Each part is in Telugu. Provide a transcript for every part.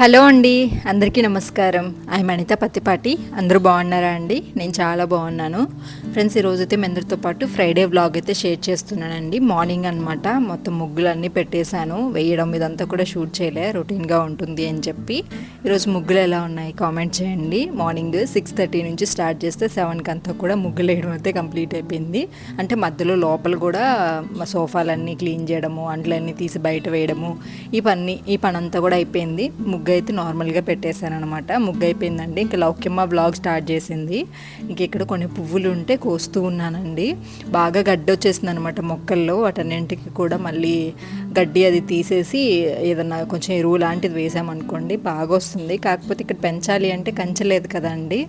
హలో అండి అందరికీ నమస్కారం. ఐ అనిత పత్తిపాటి. అందరూ బాగున్నారా అండి? నేను చాలా బాగున్నాను. ఫ్రెండ్స్ ఈరోజు అయితే మీ అందరితో పాటు ఫ్రైడే వ్లాగ్ అయితే షేర్ చేస్తున్నానండి. మార్నింగ్ అనమాట మొత్తం ముగ్గులు అన్నీ పెట్టేశాను. వేయడం ఇదంతా కూడా షూట్ చేయలే రొటీన్గా ఉంటుంది అని చెప్పి. ఈరోజు ముగ్గులు ఎలా ఉన్నాయి కామెంట్ చేయండి. మార్నింగ్ సిక్స్ థర్టీ నుంచి స్టార్ట్ చేస్తే సెవెన్కి అంతా కూడా ముగ్గులు వేయడం అయితే కంప్లీట్ అయిపోయింది. అంటే మధ్యలో లోపల కూడా మా సోఫాలన్నీ క్లీన్ చేయడము అంట్లన్నీ తీసి బయట వేయడము ఈ పని ఈ పని అంతా కూడా అయిపోయింది. ముగ్గు ముగ్గు అయితే నార్మల్గా పెట్టేశాను అనమాట ముగ్గు అయిపోయిందండి ఇంకా లౌక్యమ్మ బ్లాగ్ స్టార్ట్ చేసింది. ఇంక ఇక్కడ కొన్ని పువ్వులు ఉంటే కోస్తూ ఉన్నానండి. బాగా గడ్డి వచ్చేసింది అనమాట మొక్కల్లో. వాటన్నింటికి కూడా మళ్ళీ గడ్డి అది తీసేసి ఏదన్నా కొంచెం ఎరువు లాంటిది వేసామనుకోండి బాగా వస్తుంది కాకపోతే ఇక్కడ పెంచాలి అంటే కంచలేదు కదండి.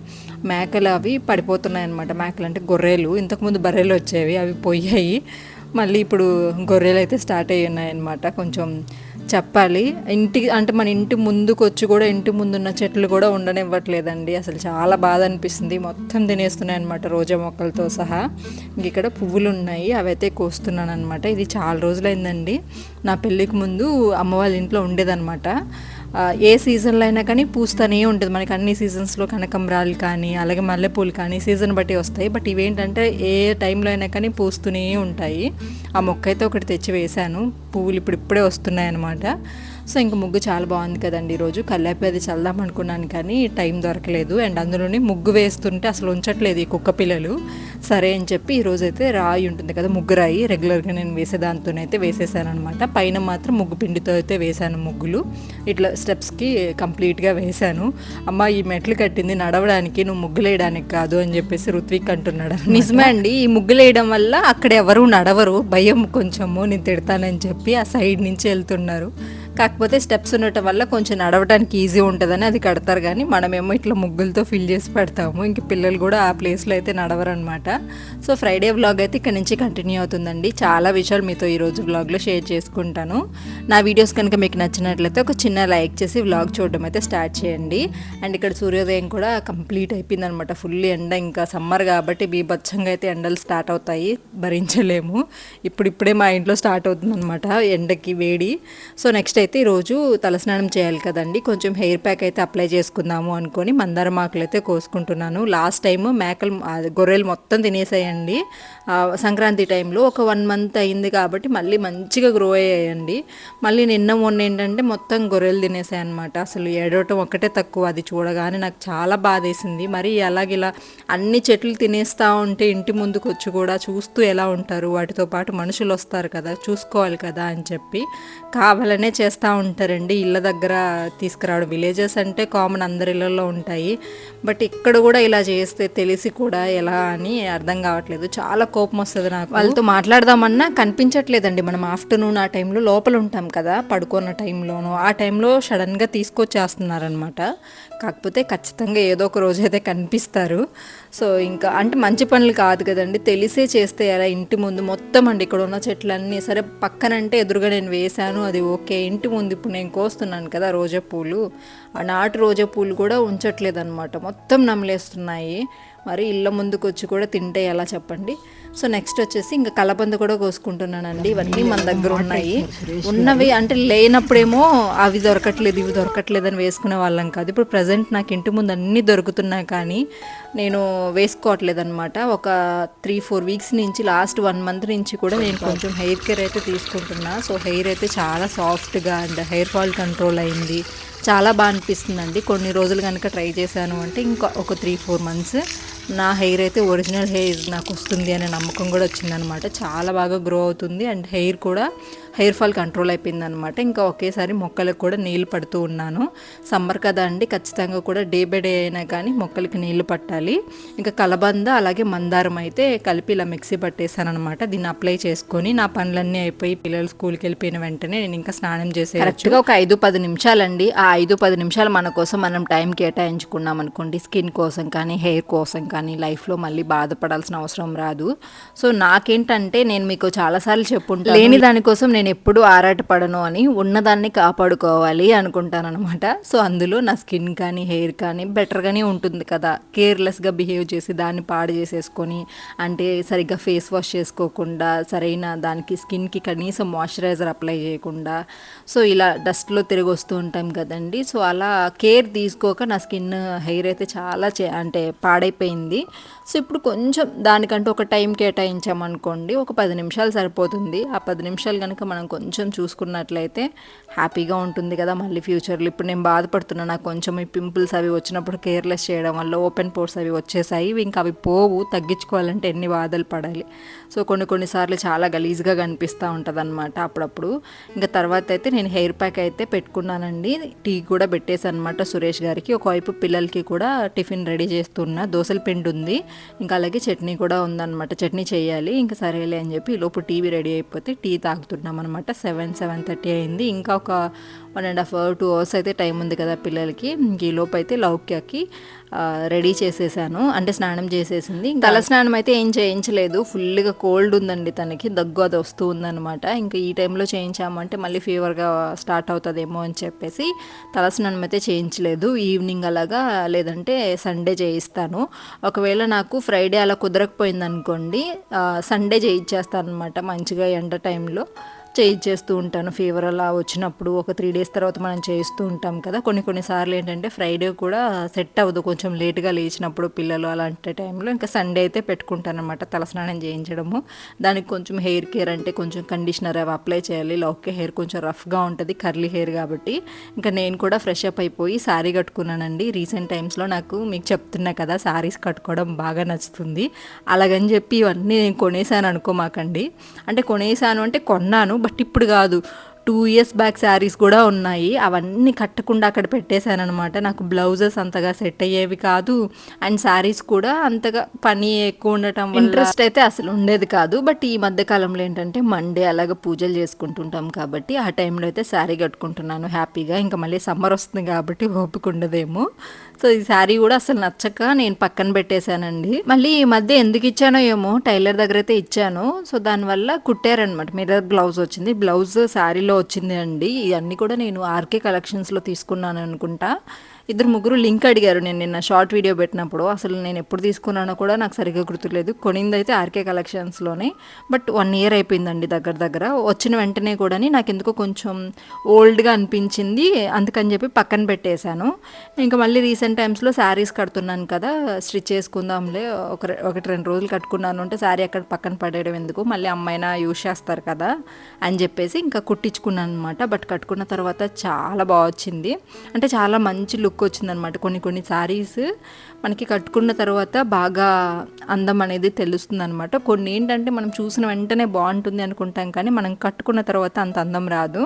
మేకలు అవి పడిపోతున్నాయి అనమాట మేకలు అంటే గొర్రెలు. ఇంతకుముందు బర్రెలు వచ్చేవి అవి పోయాయి. మళ్ళీ ఇప్పుడు గొర్రెలు అయితే స్టార్ట్ అయ్యి ఉన్నాయన్నమాట కొంచెం చెప్పాలి. ఇంటి అంటే మన ఇంటి ముందుకు వచ్చి కూడా ఇంటి ముందున్న చెట్లు కూడా ఉండనివ్వట్లేదండి. అసలు చాలా బాధ అనిపిస్తుంది మొత్తం తినేస్తున్నాయి అనమాట రోజా మొక్కలతో సహా. ఇక్కడ పువ్వులు ఉన్నాయి అవైతే కోస్తున్నాను అనమాట ఇది చాలా రోజులైందండి. నా పెళ్ళికి ముందు అమ్మ వాళ్ళ ఇంట్లో ఉండేదన్నమాట. ఏ సీజన్లో అయినా కానీ పూస్తూనే ఉంటుంది. మనకి అన్ని సీజన్స్లో కనకంబరాలు కానీ అలాగే మల్లెపూలు కానీ సీజన్ బట్టి వస్తాయి. బట్ ఇవేంటంటే ఏ టైంలో అయినా కానీ పూస్తూనే ఉంటాయి. ఆ మొక్క అయితే ఒకటి తెచ్చి వేశాను. పువ్వులు ఇప్పుడు ఇప్పుడే వస్తున్నాయి అనమాట సో ఇంక ముగ్గు చాలా బాగుంది కదండి ఈరోజు. కల్లాపి అది చల్దాం అనుకున్నాను కానీ టైం దొరకలేదు. అండ్ అందులోనే ముగ్గు వేస్తుంటే అసలు ఉంచట్లేదు ఈ కుక్క పిల్లలు. సరే అని చెప్పి ఈరోజు అయితే రాయి ఉంటుంది కదా ముగ్గు రాయి. రెగ్యులర్గా నేను వేసే దాంతోనైతే వేసేసాను అనమాట పైన మాత్రం ముగ్గు పిండితో అయితే వేశాను ముగ్గులు. ఇట్లా స్టెప్స్కి కంప్లీట్గా వేశాను అమ్మ ఈ మెట్లు కట్టింది నడవడానికి నువ్వు ముగ్గులు వేయడానికి కాదు అని చెప్పేసి రుత్విక్ అంటున్నాడు నిజమే అండి. ఈ ముగ్గులు వేయడం వల్ల అక్కడ ఎవరు నడవరు. భయం కొంచెము నేను తిడతానని చెప్పి ఆ సైడ్ నుంచి వెళ్తున్నారు. కాకపోతే స్టెప్స్ ఉండటం వల్ల కొంచెం నడవడానికి ఈజీ ఉంటుందని అది కడతారు కానీ మనమేమో ఇట్లా ముగ్గులతో ఫిల్ చేసి పెడతాము. ఇంక పిల్లలు కూడా ఆ ప్లేస్లో అయితే నడవరు అనమాట సో ఫ్రైడే వ్లాగ్ అయితే ఇక్కడ నుంచి కంటిన్యూ అవుతుందండి. చాలా విషయాలు మీతో ఈరోజు వ్లాగ్లో షేర్ చేసుకుంటాను. నా వీడియోస్ కనుక మీకు నచ్చినట్లయితే ఒక చిన్న లైక్ చేసి వ్లాగ్ చూడడం అయితే స్టార్ట్ చేయండి. అండ్ ఇక్కడ సూర్యోదయం కూడా కంప్లీట్ అయిపోయింది అనమాట ఫుల్ ఎండ ఇంకా సమ్మర్ కాబట్టి బీభత్సంగా అయితే ఎండలు స్టార్ట్ అవుతాయి. భరించలేము. ఇప్పుడిప్పుడే మా ఇంట్లో స్టార్ట్ అవుతుంది అనమాట ఎండకి వేడి. సో నెక్స్ట్ అయితే అయితే ఈరోజు తలస్నానం చేయాలి కదండి. కొంచెం హెయిర్ ప్యాక్ అయితే అప్లై చేసుకుందాము అనుకొని మందారం ఆకులు అయితే కోసుకుంటున్నాను. లాస్ట్ టైం మేకలు గొర్రెలు మొత్తం తినేసాయండి. సంక్రాంతి టైంలో ఒక వన్ మంత్ అయింది కాబట్టి మళ్ళీ మంచిగా గ్రో అయ్యాయండి. మళ్ళీ నిన్న మొన్న ఏంటంటే మొత్తం గొర్రెలు తినేసాయి అనమాట అసలు ఏడవటం ఒక్కటే తక్కువ అది చూడగానే నాకు చాలా బాధేసింది. మరి అలాగిలా అన్ని చెట్లు తినేస్తూ ఉంటే ఇంటి ముందుకు వచ్చి కూడా చూస్తూ ఎలా ఉంటారు? వాటితో పాటు మనుషులు వస్తారు కదా చూసుకోవాలి కదా అని చెప్పి కావాలనే చేస్తాను చేస్తూ ఉంటారండి. ఇళ్ళ దగ్గర తీసుకురావడం. విలేజెస్ అంటే కామన్ అందరి ఇళ్ళల్లో ఉంటాయి. బట్ ఇక్కడ కూడా ఇలా చేస్తే తెలిసి కూడా ఎలా అని అర్థం కావట్లేదు. చాలా కోపం వస్తుంది నాకు. వాళ్ళతో మాట్లాడదామన్నా కనిపించట్లేదండి. మనం ఆఫ్టర్నూన్ ఆ టైంలో లోపల ఉంటాం కదా పడుకున్న టైంలోనూ. ఆ టైంలో సడన్గా తీసుకొచ్చేస్తున్నారనమాట కాకపోతే ఖచ్చితంగా ఏదో ఒక రోజు అయితే కనిపిస్తారు. సో ఇంకా అంటే మంచి పనులు కాదు కదండి. తెలిసే చేస్తే ఎలా ఇంటి ముందు మొత్తం అండి ఇక్కడ ఉన్న చెట్లన్నీ. సరే పక్కనంటే ఎదురుగా నేను వేశాను అది ఓకే. ఇంటి ముందు ఇప్పుడు నేను కోస్తున్నాను కదా రోజా పూలు. ఆ నాటు రోజా పూలు కూడా ఉంచట్లేదు అనమాట మొత్తం నమలేస్తున్నాయి. మరి ఇళ్ళ ముందుకు వచ్చి కూడా తింటే ఎలా చెప్పండి? సో నెక్స్ట్ వచ్చేసి ఇంకా కలబంద కూడా కోసుకుంటున్నానండి. ఇవన్నీ మన దగ్గర ఉన్నాయి. ఉన్నవి అంటే లేనప్పుడేమో అవి దొరకట్లేదు ఇవి దొరకట్లేదు అని వేసుకునే వాళ్ళం కాదు. ఇప్పుడు ప్రజెంట్ నాకు ఇంటి ముందు అన్నీ దొరుకుతున్నాయి కానీ నేను వేసుకోవట్లేదు అనమాట ఒక త్రీ ఫోర్ వీక్స్ నుంచి లాస్ట్ వన్ మంత్ నుంచి కూడా నేను కొంచెం హెయిర్ కేర్ అయితే తీసుకుంటున్నా. సో హెయిర్ అయితే చాలా సాఫ్ట్గా అండ్ హెయిర్ ఫాల్ కంట్రోల్ అయింది. చాలా బాగా అనిపిస్తుందండి. కొన్ని రోజులు కనుక ట్రై చేశాను అంటే ఇంకా ఒక త్రీ ఫోర్ మంత్స్ నా హెయిర్ అయితే ఒరిజినల్ హెయిర్ నాకు వస్తుంది అనే నమ్మకం కూడా వచ్చిందనమాట. చాలా బాగా గ్రో అవుతుంది అండ్ హెయిర్ కూడా హెయిర్ ఫాల్ కంట్రోల్ అయిపోయింది అనమాట ఇంకా ఒకేసారి మొక్కలకు కూడా నీళ్ళు పడుతూ ఉన్నాను. సమ్మర్ కదా అండి ఖచ్చితంగా కూడా డే బై డే అయినా కానీ మొక్కలకి నీళ్ళు పట్టాలి. ఇంకా కలబంద అలాగే మందారం అయితే కలిపి ఇలా మిక్సీ పట్టేశాను అనమాట దీన్ని అప్లై చేసుకొని నా పనులన్నీ అయిపోయి పిల్లలు స్కూల్కి వెళ్ళిపోయిన వెంటనే నేను ఇంకా స్నానం చేసే కరెక్ట్గా ఒక ఐదు పది నిమిషాలండి. ఆ ఐదు పది నిమిషాలు మన కోసం మనం టైం కేటాయించుకున్నాం అనుకోండి స్కిన్ కోసం కానీ హెయిర్ కోసం కానీ లైఫ్లో మళ్ళీ బాధపడాల్సిన అవసరం రాదు. సో నాకేంటంటే నేను మీకు చాలాసార్లు చెప్పుంటాను. లేని దానికోసం నేను నేను ఎప్పుడు ఆరాటపడను అని ఉన్నదాన్ని కాపాడుకోవాలి అనుకుంటానన్నమాట. సో అందులో నా స్కిన్ కానీ హెయిర్ కానీ బెటర్గానే ఉంటుంది కదా. కేర్లెస్గా బిహేవ్ చేసి దాన్ని పాడు చేసేసుకొని అంటే సరిగ్గా ఫేస్ వాష్ చేసుకోకుండా సరైన దానికి స్కిన్కి కనీసం మాయిశ్చరైజర్ అప్లై చేయకుండా సో ఇలా డస్ట్లో తిరిగి వస్తూ ఉంటాం కదండి. సో అలా కేర్ తీసుకోక నా స్కిన్ హెయిర్ అయితే చాలా చే అంటే పాడైపోయింది. సో ఇప్పుడు కొంచెం దానికంటూ ఒక టైం కేటాయించామనుకోండి ఒక పది నిమిషాలు సరిపోతుంది. ఆ పది నిమిషాలు కనుక మనం కొంచెం చూసుకున్నట్లయితే హ్యాపీగా ఉంటుంది కదా మళ్ళీ ఫ్యూచర్లో. ఇప్పుడు నేను బాధపడుతున్నాను నాకు కొంచెం ఈ పింపుల్స్ అవి వచ్చినప్పుడు కేర్లెస్ చేయడం వల్ల ఓపెన్ పోర్స్ అవి వచ్చేసాయి. ఇంకా అవి పోవు తగ్గించుకోవాలంటే ఎన్ని బాధలు పడాలి. సో కొన్ని కొన్నిసార్లు చాలా గలీజ్గా కనిపిస్తూ ఉంటుంది అనమాట అప్పుడప్పుడు. ఇంకా తర్వాత అయితే నేను హెయిర్ ప్యాక్ అయితే పెట్టుకున్నానండి. టీ కూడా పెట్టేసి అనమాట సురేష్ గారికి. ఒకవైపు పిల్లలకి కూడా టిఫిన్ రెడీ చేస్తున్నా. దోశల పిండి ఉంది ఇంకా అలాగే చట్నీ కూడా ఉందన్నమాట. చట్నీ చేయాలి ఇంకా సరేలే అని చెప్పి లోపు టీవీ రెడీ అయిపోతే టీ తాగుతున్నాం అనమాట సెవెన్ సెవెన్ థర్టీ అయింది. ఇంకా ఒక one and half hour two hours అయితే టైం ఉంది కదా పిల్లలకి. ఈ లోపు అయితే లౌక్యకి రెడీ చేసేసాను. అంటే స్నానం చేసేసింది. తల స్నానం అయితే ఏం చేయించలేదు. ఫుల్గా కోల్డ్ ఉందండి తనకి. దగ్గు అది వస్తూ ఉందనమాట ఇంకా ఈ టైంలో చేయించామంటే మళ్ళీ ఫీవర్గా స్టార్ట్ అవుతుందేమో అని చెప్పేసి తల స్నానం అయితే చేయించలేదు. ఈవినింగ్ అలాగా లేదంటే సండే చేయిస్తాను. ఒకవేళ నాకు ఫ్రైడే అలా కుదరకపోయింది అనుకోండి సండే చేయించేస్తాను అనమాట మంచిగా ఎండ టైంలో. చేయించేస్తూ ఉంటాను. ఫీవర్ అలా వచ్చినప్పుడు ఒక త్రీ డేస్ తర్వాత మనం చేస్తూ ఉంటాం కదా. కొన్ని కొన్నిసార్లు ఏంటంటే ఫ్రైడే కూడా సెట్ అవ్వదు. కొంచెం లేట్గా లేచినప్పుడు పిల్లలు అలాంటి టైంలో ఇంకా సండే అయితే పెట్టుకుంటాను అనమాట తలస్నానం చేయించడము. దానికి కొంచెం హెయిర్ కేర్ అంటే కొంచెం కండిషనర్ అవి అప్లై చేయాలి. లోకే హెయిర్ కొంచెం రఫ్గా ఉంటుంది. కర్లీ హెయిర్ కాబట్టి. ఇంకా నేను కూడా ఫ్రెష్ అప్ అయిపోయి శారీ కట్టుకున్నానండి. రీసెంట్ టైమ్స్లో నాకు మీకు చెప్తున్నా కదా శారీస్ కట్టుకోవడం బాగా నచ్చుతుంది. అలాగని చెప్పి ఇవన్నీ నేను కొనేసాను అనుకోమాకండి. అంటే కొనేసాను అంటే కొన్నాను బట్ ఇప్పుడు కాదు. టూ ఇయర్స్ బ్యాక్ శారీస్ కూడా ఉన్నాయి. అవన్నీ కట్టకుండా అక్కడ పెట్టేశాను అనమాట నాకు బ్లౌజెస్ అంతగా సెట్ అయ్యేవి కాదు. అండ్ శారీస్ కూడా అంతగా పని ఎక్కువ ఉండటం ఇంట్రెస్ట్ అయితే అసలు ఉండేది కాదు. బట్ ఈ మధ్య కాలంలో ఏంటంటే మండే అలాగ పూజలు చేసుకుంటుంటాం కాబట్టి ఆ టైంలో అయితే శారీ కట్టుకుంటున్నాను. హ్యాపీగా ఇంకా మళ్ళీ సమ్మర్ వస్తుంది కాబట్టి ఓపిక ఉండదేమో. సో ఈ శారీ కూడా అసలు నచ్చక నేను పక్కన పెట్టేశానండి. మళ్ళీ ఈ మధ్య ఎందుకు ఇచ్చానో ఏమో టైలర్ దగ్గర అయితే ఇచ్చాను. సో దానివల్ల కుట్టారనమాట మిర్రర్ బ్లౌజ్ వచ్చింది. బ్లౌజ్ శారీలో వచ్చింది అండి ఇవన్నీ కూడా నేను ఆర్కే కలెక్షన్స్లో తీసుకున్నాను అనుకుంటా. ఇద్దరు ముగ్గురు లింక్ అడిగారు నేను నిన్న షార్ట్ వీడియో పెట్టినప్పుడు. అసలు నేను ఎప్పుడు తీసుకున్నానో కూడా నాకు సరిగ్గా గుర్తులేదు. కొనిందైతే ఆర్కే కలెక్షన్స్లోనే. బట్ వన్ ఇయర్ అయిపోయిందండి దగ్గర దగ్గర. వచ్చిన వెంటనే కూడా నాకు ఎందుకో కొంచెం ఓల్డ్గా అనిపించింది. అందుకని చెప్పి పక్కన పెట్టేశాను. ఇంకా మళ్ళీ రీసెంట్ టైమ్స్లో శారీస్ కడుతున్నాను కదా స్టిచ్ చేసుకుందాంలే. ఒక ఒకటి రెండు రోజులు కట్టుకున్నాను అంటే శారీ అక్కడ పక్కన పడేయడం ఎందుకు? మళ్ళీ అమ్మాయినా యూజ్ చేస్తారు కదా అని చెప్పేసి ఇంకా కుట్టించుకున్నాను అనమాట బట్ కట్టుకున్న తర్వాత చాలా బాగా వచ్చింది. అంటే చాలా మంచి లుక్ లుక్ వచ్చిందనమాట కొన్ని కొన్ని శారీస్ మనకి కట్టుకున్న తర్వాత బాగా అందం అనేది తెలుస్తుంది అనమాట కొన్ని ఏంటంటే మనం చూసిన వెంటనే బాగుంటుంది అనుకుంటాం కానీ మనం కట్టుకున్న తర్వాత అంత అందం రాదు.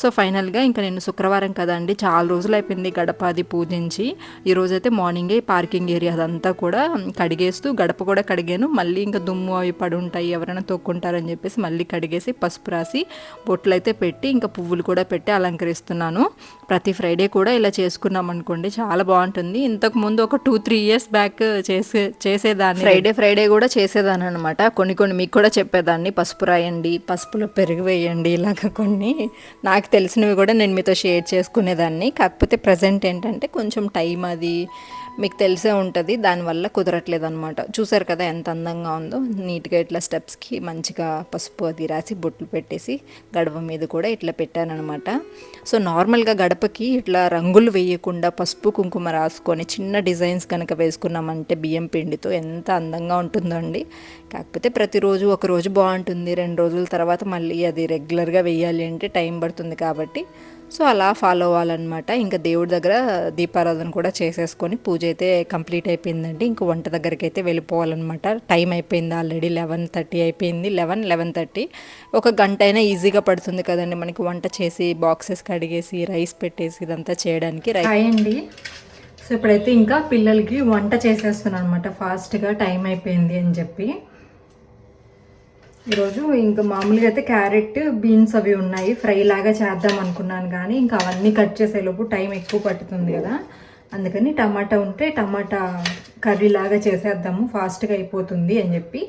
సో ఫైనల్గా ఇంకా నేను శుక్రవారం కదండి చాలా రోజులు అయిపోయింది గడప అది పూజించి. ఈరోజైతే మార్నింగే పార్కింగ్ ఏరియా అదంతా కూడా కడిగేస్తూ గడప కూడా కడిగాను. మళ్ళీ ఇంకా దుమ్ము అవి పడి ఉంటాయి ఎవరైనా తొక్కుంటారని చెప్పేసి మళ్ళీ కడిగేసి పసుపు రాసి బొట్లు అయితే పెట్టి ఇంకా పువ్వులు కూడా పెట్టి అలంకరిస్తున్నాను. ప్రతి ఫ్రైడే కూడా ఇలా చేసుకున్నాం అనుకోండి చాలా బాగుంటుంది. ఇంతకు ముందు ఒక టూ త్రీ ఇయర్స్ బ్యాక్ చేసే చేసేదాన్ని. ఫ్రైడే ఫ్రైడే కూడా చేసేదాన్ని అనమాట కొన్ని కొన్ని మీకు కూడా చెప్పేదాన్ని. పసుపు రాయండి పసుపులో పెరుగు వేయండి ఇలాగ కొన్ని. నాకు తెలిసినవి కూడా నేను మీతో షేర్ చేసుకునేదాన్ని. కాకపోతే ప్రజెంట్ ఏంటంటే కొంచెం టైం అది మీకు తెలిసే ఉంటుంది. దానివల్ల కుదరట్లేదు అనమాట చూసారు కదా ఎంత అందంగా ఉందో. నీట్గా ఇట్లా స్టెప్స్కి మంచిగా పసుపు అది రాసి బొట్లు పెట్టేసి గడప మీద కూడా ఇట్లా పెట్టానమాట సో నార్మల్గా గడపకి ఇట్లా రంగులు వేయకుండా పసుపు కుంకుమ రాసుకొని చిన్న డిజైన్స్ కనుక వేసుకున్నామంటే బియ్యం పిండితో ఎంత అందంగా ఉంటుందండి. కాకపోతే ప్రతిరోజు ఒక రోజు బాగుంటుంది రెండు రోజుల తర్వాత మళ్ళీ అది రెగ్యులర్గా వేయాలి అంటే టైం పడుతుంది కాబట్టి సో అలా ఫాలో అవ్వాలన్నమాట. ఇంకా దేవుడి దగ్గర దీపారాధన కూడా చేసేసుకొని పూజ అయితే కంప్లీట్ అయిపోయిందండి. ఇంకా వంట దగ్గరికి అయితే వెళ్ళిపోవాలన్నమాట. టైం అయిపోయింది ఆల్రెడీ లెవెన్ థర్టీ అయిపోయింది. Eleven eleven thirty. ఒక గంట అయినా ఈజీగా పడుతుంది కదండి. మనకి వంట చేసి బాక్సెస్ కడిగేసి రైస్ పెట్టేసి ఇదంతా చేయడానికి హాయ్ అండి. సో ఇప్పుడైతే ఇంకా పిల్లలకి వంట చేసేస్తున్నాను అనమాట ఫాస్ట్గా టైం అయిపోయింది అని చెప్పి. ఈరోజు ఇంకా మామూలుగా అయితే క్యారెట్ బీన్స్ అవి ఉన్నాయి. ఫ్రై లాగా చేద్దాం అనుకున్నాను కానీ ఇంకా అవన్నీ కట్ చేసేలోపు టైం ఎక్కువ పడుతుంది కదా. అందుకని టమాటా ఉంటే టమాటా కర్రీ లాగా చేసేద్దాము. ఫాస్ట్గా అయిపోతుంది అని చెప్పి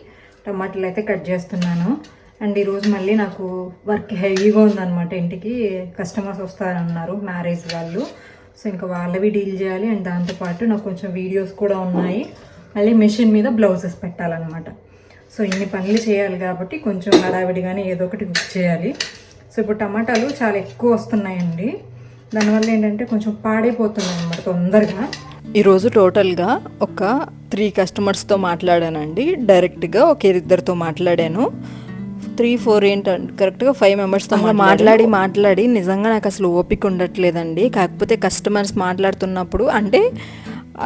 టమాటాలు అయితే కట్ చేస్తున్నాను. అండ్ ఈరోజు మళ్ళీ నాకు వర్క్ హెవీగా ఉందన్నమాట. ఇంటికి కస్టమర్స్ వస్తారన్నారు మ్యారేజ్ వాళ్ళు. సో ఇంకా వాళ్ళవి డీల్ చేయాలి. అండ్ దాంతోపాటు నాకు కొంచెం వీడియోస్ కూడా ఉన్నాయి. మళ్ళీ మెషిన్ మీద బ్లౌజెస్ పెట్టాలన్నమాట. సో ఇన్ని పనులు చేయాలి కాబట్టి కొంచెం హడావిడిగానే ఏదో ఒకటి కుక్ చేయాలి. సో ఇప్పుడు టమాటాలు చాలా ఎక్కువ వస్తున్నాయండి. దానివల్ల ఏంటంటే కొంచెం పాడైపోతున్నాయి అన్నమాట తొందరగా. ఈరోజు టోటల్గా ఒక త్రీ కస్టమర్స్తో మాట్లాడానండి. డైరెక్ట్గా ఒక ఇద్దరితో మాట్లాడాను. త్రీ ఫోర్ ఏంటంటే కరెక్ట్గా ఫైవ్ మెంబర్స్తో మాట్లాడి మాట్లాడి నిజంగా నాకు అసలు ఓపిక ఉండట్లేదండి. కాకపోతే కస్టమర్స్ మాట్లాడుతున్నప్పుడు అంటే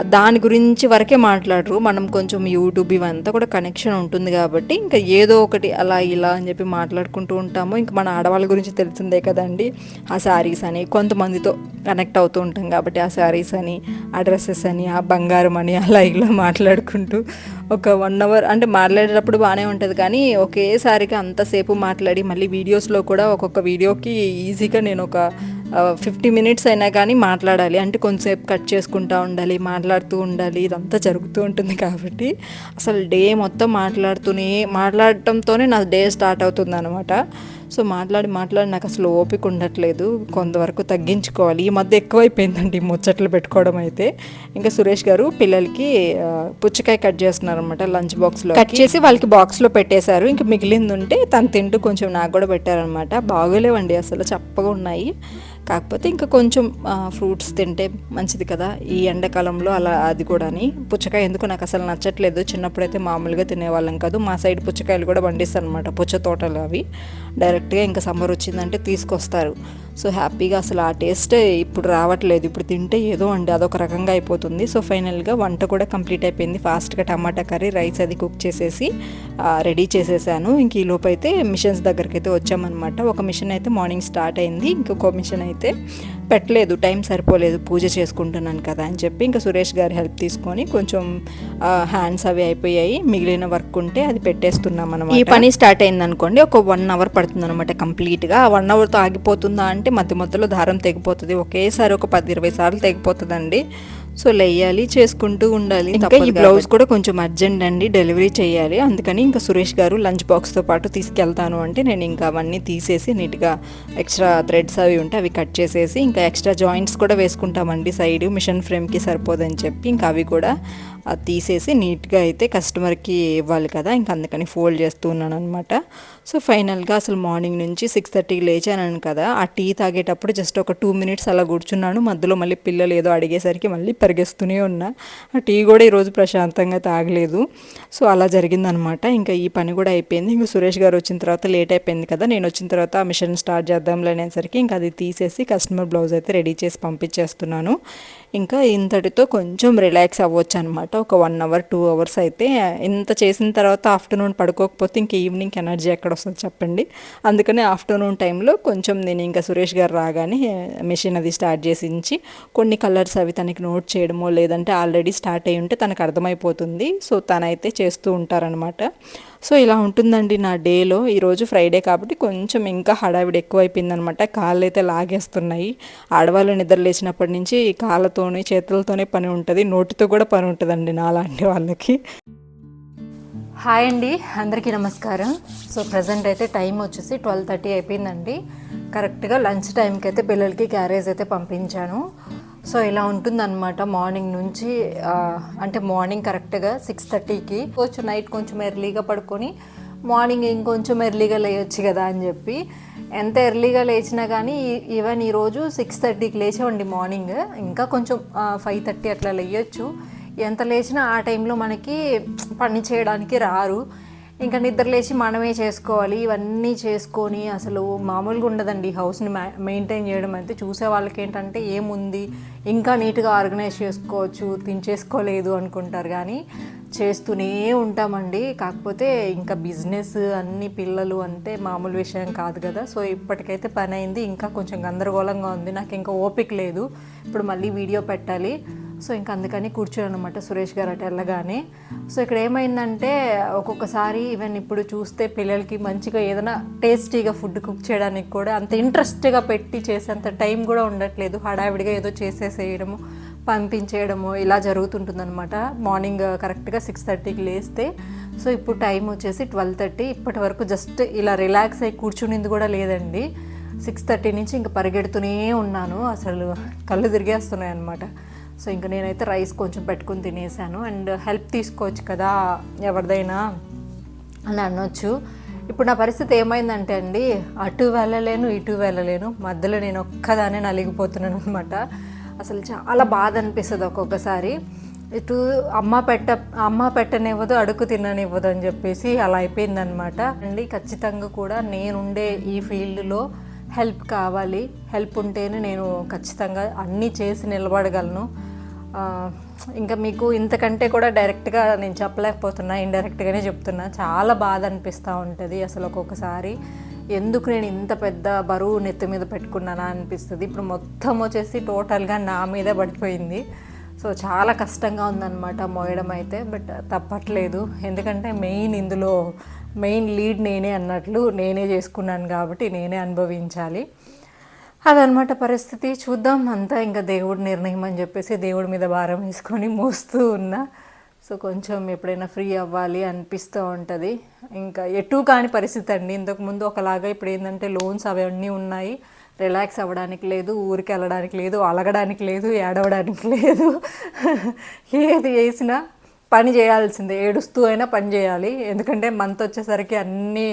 దాని గురించి వరకే మాట్లాడరు. మనం కొంచెం యూట్యూబ్ ఇవంతా కూడా కనెక్షన్ ఉంటుంది కాబట్టి ఇంకా ఏదో ఒకటి అలా ఇలా అని చెప్పి మాట్లాడుకుంటూ ఉంటాము. ఇంకా మన ఆడవాళ్ళ గురించి తెలిసిందే కదండి. ఆ శారీస్ అని కొంతమందితో కనెక్ట్ అవుతూ ఉంటాం కాబట్టి ఆ శారీస్ అని ఆ డ్రెస్సెస్ అని ఆ బంగారం అని అలా ఇలా మాట్లాడుకుంటూ ఒక వన్ అవర్ అంటే మాట్లాడేటప్పుడు బాగానే ఉంటుంది. కానీ ఒకేసారిగా అంతసేపు మాట్లాడి మళ్ళీ వీడియోస్లో కూడా ఒక్కొక్క వీడియోకి ఈజీగా నేను ఒక ఫిఫ్టీ మినిట్స్ అయినా కానీ మాట్లాడాలి. అంటే కొంచెంసేపు కట్ చేసుకుంటూ ఉండాలి మాట్లాడుతూ ఉండాలి. ఇదంతా జరుగుతూ ఉంటుంది కాబట్టి అసలు డే మొత్తం మాట్లాడుతూనే మాట్లాడటంతోనే నా డే స్టార్ట్ అవుతుంది అనమాట సో మాట్లాడి మాట్లాడి నాకు అసలు ఓపిక ఉండట్లేదు. కొంతవరకు తగ్గించుకోవాలి. ఈ మధ్య ఎక్కువైపోయిందండి ముచ్చట్లు పెట్టుకోవడం అయితే. ఇంకా సురేష్ గారు పిల్లలకి పుచ్చకాయ కట్ చేస్తున్నారు అనమాట లంచ్ బాక్స్లో కట్ చేసి వాళ్ళకి బాక్స్లో పెట్టేశారు. ఇంకా మిగిలింది ఉంటే తను తింటూ కొంచెం నాకు కూడా పెట్టారనమాట బాగోలేవండి అసలు చప్పగా ఉన్నాయి. కాకపోతే ఇంకా కొంచెం ఫ్రూట్స్ తింటే మంచిది కదా. ఈ ఎండాకాలంలో అలా అది కూడాని. పుచ్చకాయ ఎందుకు నాకు అసలు నచ్చట్లేదు. చిన్నప్పుడైతే మామూలుగా తినేవాళ్ళం కాదు. మా సైడ్ పుచ్చకాయలు కూడా పండిస్తారు అనమాట పుచ్చ తోటలు అవి. డైరెక్ట్ డైరెక్ట్గా ఇంకా సమ్మర్ వచ్చిందంటే తీసుకొస్తారు. సో హ్యాపీగా అసలు ఆ టేస్ట్ ఇప్పుడు రావట్లేదు. ఇప్పుడు తింటే ఏదో అండి అదొక రకంగా అయిపోతుంది. సో ఫైనల్గా వంట కూడా కంప్లీట్ అయిపోయింది. ఫాస్ట్గా టమాటా కర్రీ రైస్ అది కుక్ చేసేసి రెడీ చేసేసాను. ఇంక ఈ లోపు అయితే మిషన్స్ దగ్గరికి అయితే వచ్చామన్నమాట. ఒక మిషన్ అయితే మార్నింగ్ స్టార్ట్ అయింది. ఇంకొక మిషన్ అయితే పెట్టలేదు టైం సరిపోలేదు పూజ చేసుకుంటున్నాను కదా అని చెప్పి ఇంకా సురేష్ గారి హెల్ప్ తీసుకొని కొంచెం హ్యాండ్స్ అవి అయిపోయాయి. మిగిలిన వర్క్ ఉంటే అది పెట్టేస్తున్నాం అనమాట ఈ పని స్టార్ట్ అయింది అనుకోండి ఒక వన్ అవర్ పడుతుంది అనమాట కంప్లీట్గా. ఆ వన్ అవర్తో ఆగిపోతుందా అంటే మధ్య మధ్యలో దారం తెగిపోతుంది. ఒకేసారి ఒక పది ఇరవై సార్లు తెగిపోతుందండి. సో లేయాలి చేసుకుంటూ ఉండాలి ఇంకా ఈ బ్లౌజ్ కూడా కొంచెం అర్జెంట్ అండి డెలివరీ చేయాలి. అందుకని ఇంకా సురేష్ గారు లంచ్ బాక్స్తో పాటు తీసుకెళ్తాను అంటే నేను ఇంకా అవన్నీ తీసేసి నీట్గా ఎక్స్ట్రా థ్రెడ్స్ అవి ఉంటే అవి కట్ చేసేసి ఇంకా ఎక్స్ట్రా జాయింట్స్ కూడా వేసుకుంటామండి సైడ్ మిషన్ ఫ్రేమ్కి సరిపోదని చెప్పి ఇంకా అవి కూడా అది తీసేసి నీట్గా అయితే కస్టమర్కి ఇవ్వాలి కదా ఇంకా అందుకని ఫోల్డ్ చేస్తూ ఉన్నాను అనమాట సో ఫైనల్గా అసలు మార్నింగ్ నుంచి సిక్స్ థర్టీకి లేచాను కదా ఆ టీ తాగేటప్పుడు జస్ట్ ఒక టూ మినిట్స్ అలా కూర్చున్నాను. మధ్యలో మళ్ళీ పిల్లలు ఏదో అడిగేసరికి మళ్ళీ పరిగెస్తూనే ఉన్నా. ఆ టీ కూడా ఈరోజు ప్రశాంతంగా తాగలేదు. సో అలా జరిగిందనమాట ఇంకా ఈ పని కూడా అయిపోయింది. ఇంకా సురేష్ గారు వచ్చిన తర్వాత లేట్ అయిపోయింది కదా నేను వచ్చిన తర్వాత ఆ మిషన్ స్టార్ట్ చేద్దాంలే అనేసరికి ఇంకా అది తీసేసి కస్టమర్ బ్లౌజ్ అయితే రెడీ చేసి పంపించేస్తున్నాను. ఇంకా ఇంతటితో కొంచెం రిలాక్స్ అవ్వచ్చు అనమాట ఒక వన్ అవర్ టూ అవర్స్ అయితే ఇంత చేసిన తర్వాత ఆఫ్టర్నూన్ పడుకోకపోతే ఇంక ఈవినింగ్ ఎనర్జీ ఎక్కడ వస్తుంది చెప్పండి. అందుకనే ఆఫ్టర్నూన్ టైంలో కొంచెం నేను ఇంకా సురేష్ గారు రాగానే మెషిన్ అది స్టార్ట్ చేసించి కొన్ని కలర్స్ అవి తనకి నోట్ చేయడమో లేదంటే ఆల్రెడీ స్టార్ట్ అయి ఉంటే తనకు అర్థమైపోతుంది సో తనైతే చేస్తూ ఉంటారనమాట సో ఇలా ఉంటుందండి నా డేలో. ఈరోజు ఫ్రైడే కాబట్టి కొంచెం ఇంకా హడావిడి ఎక్కువైపోయిందనమాట. కాళ్ళు అయితే లాగేస్తున్నాయి. ఆడవాళ్ళు నిద్ర లేచినప్పటి నుంచి కాళ్ళతోనే చేతులతోనే పని ఉంటుంది. నోటితో కూడా పని ఉంటుందండి నాలాంటి వాళ్ళకి. హాయ్ అండి. అందరికీ నమస్కారం. సో ప్రజెంట్ అయితే టైం వచ్చేసి ట్వెల్వ్ థర్టీ అయిపోయిందండి. కరెక్ట్గా లంచ్ టైంకి అయితే పిల్లలకి క్యారేజ్ అయితే పంపించాను. సో ఇలా ఉంటుందన్నమాట మార్నింగ్ నుంచి అంటే మార్నింగ్ కరెక్ట్గా సిక్స్ థర్టీకి కొంచెం నైట్ కొంచెం ఎర్లీగా పడుకొని మార్నింగ్ ఇంకొంచెం ఎర్లీగా లేయొచ్చు కదా అని చెప్పి ఎంత ఎర్లీగా లేచినా కానీ ఈవెన్ ఈరోజు సిక్స్ థర్టీకి లేచేవండి మార్నింగ్. ఇంకా కొంచెం ఫైవ్ థర్టీ అట్లా లేయొచ్చు. ఎంత లేచినా ఆ టైంలో మనకి పని చేయడానికి రారు. ఇంకా నిద్ర లేచి మనమే చేసుకోవాలి ఇవన్నీ చేసుకొని అసలు మామూలుగా ఉండదండి. హౌస్ని మెయింటైన్ చేయడం అయితే చూసే వాళ్ళకి ఏంటంటే ఏముంది? ఇంకా నీట్గా ఆర్గనైజ్ చేసుకోవచ్చు తినేసుకోలేదు అనుకుంటారు. కానీ చేస్తూనే ఉంటామండి. కాకపోతే ఇంకా బిజినెస్ అన్ని పిల్లలు అంటే మామూలు విషయం కాదు కదా. సో ఇప్పటికైతే పని అయింది ఇంకా కొంచెం గందరగోళంగా ఉంది. నాకు ఇంకా ఓపిక లేదు. ఇప్పుడు మళ్ళీ వీడియో పెట్టాలి. సో ఇంకా అందుకని కూర్చోను అనమాట సురేష్ గారు అటు వెళ్ళగానే. సో ఇక్కడ ఏమైందంటే ఒక్కొక్కసారి ఈవెన్ ఇప్పుడు చూస్తే పిల్లలకి మంచిగా ఏదైనా టేస్టీగా ఫుడ్ కుక్ చేయడానికి కూడా అంత ఇంట్రెస్ట్గా పెట్టి చేసేంత టైం కూడా ఉండట్లేదు. హడావిడిగా ఏదో చేసేసేయడము పంపించేయడము ఇలా జరుగుతుంటుందన్నమాట. మార్నింగ్ కరెక్ట్గా సిక్స్ థర్టీకి లేస్తే. సో ఇప్పుడు టైం వచ్చేసి ట్వెల్వ్ థర్టీ ఇప్పటి వరకు జస్ట్ ఇలా రిలాక్స్ అయ్యి కూర్చునింది కూడా లేదండి. సిక్స్ థర్టీ నుంచి ఇంకా పరిగెడుతూనే ఉన్నాను. అసలు కళ్ళు తిరిగేస్తున్నాయి అనమాట సో ఇంకా నేనైతే రైస్ కొంచెం పెట్టుకుని తినేసాను. అండ్ హెల్ప్ తీసుకోవచ్చు కదా ఎవరిదైనా అని అనొచ్చు. ఇప్పుడు నా పరిస్థితి ఏమైందంటే అండి అటు వెళ్ళలేను ఇటు వెళ్ళలేను మధ్యలో నేను ఒక్కదానే నలిగిపోతున్నాను అనమాట అసలు చాలా బాధ అనిపిస్తుంది ఒక్కొక్కసారి. ఇటు అమ్మ పెట్ట అమ్మ పెట్టనివ్వదు అడుగు తిననివ్వదు అని చెప్పేసి అలా అయిపోయిందనమాట అండి ఖచ్చితంగా కూడా నేనుండే ఈ ఫీల్డ్లో హెల్ప్ కావాలి. హెల్ప్ ఉంటేనే నేను ఖచ్చితంగా అన్నీ చేసి నిలబడగలను. ఇంకా మీకు ఇంతకంటే కూడా డైరెక్ట్గా నేను చెప్పలేకపోతున్నా ఇండైరెక్ట్గానే చెప్తున్నా. చాలా బాధ అనిపిస్తూ ఉంటుంది అసలు ఒక్కొక్కసారి. ఎందుకు నేను ఇంత పెద్ద బరువు నెత్తి మీద పెట్టుకున్నానా అనిపిస్తుంది. ఇప్పుడు మొత్తం వచ్చేసి టోటల్గా నా మీదే పడిపోయింది. సో చాలా కష్టంగా ఉందన్నమాట మోయడం అయితే బట్ తప్పట్లేదు. ఎందుకంటే మెయిన్ ఇందులో మెయిన్ లీడ్ నేనే అన్నట్లు నేనే చేసుకున్నాను కాబట్టి నేనే అనుభవించాలి. అదనమాట పరిస్థితి. చూద్దాం అంతా ఇంకా దేవుడి నిర్ణయం అని చెప్పేసి దేవుడి మీద భారం వేసుకొని మోస్తూ ఉన్నా. సో కొంచెం ఎప్పుడైనా ఫ్రీ అవ్వాలి అనిపిస్తూ ఉంటుంది. ఇంకా ఎటు కాని పరిస్థితి అండి. ఇంతకుముందు ఒకలాగా ఇప్పుడు ఏంటంటే లోన్స్ అవన్నీ ఉన్నాయి. రిలాక్స్ అవ్వడానికి లేదు ఊరికి వెళ్ళడానికి లేదు అలగడానికి లేదు ఏడవడానికి లేదు. ఏది చేసినా పని చేయాల్సిందే ఏడుస్తూ అయినా పని చేయాలి. ఎందుకంటే మంత్ వచ్చేసరికి అన్నీ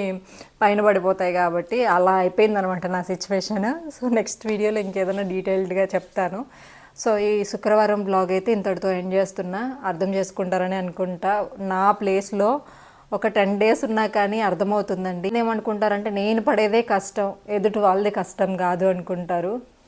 పైన పడిపోతాయి కాబట్టి అలా అయిపోయిందనమాట నా సిచ్యువేషన్ సో నెక్స్ట్ వీడియోలో ఇంకేదైనా డీటెయిల్డ్గా చెప్తాను. సో ఈ శుక్రవారం బ్లాగ్ అయితే ఇంతటితో ఎండ్ చేస్తున్నా. అర్థం చేసుకుంటారని అనుకుంటా. నా ప్లేస్లో ఒక టెన్ డేస్ ఉన్నా కానీ అర్థమవుతుందండి. ఏమనుకుంటారంటే నేను పడేదే కష్టం ఎదుటి వాళ్ళదే కష్టం కాదు అనుకుంటారు.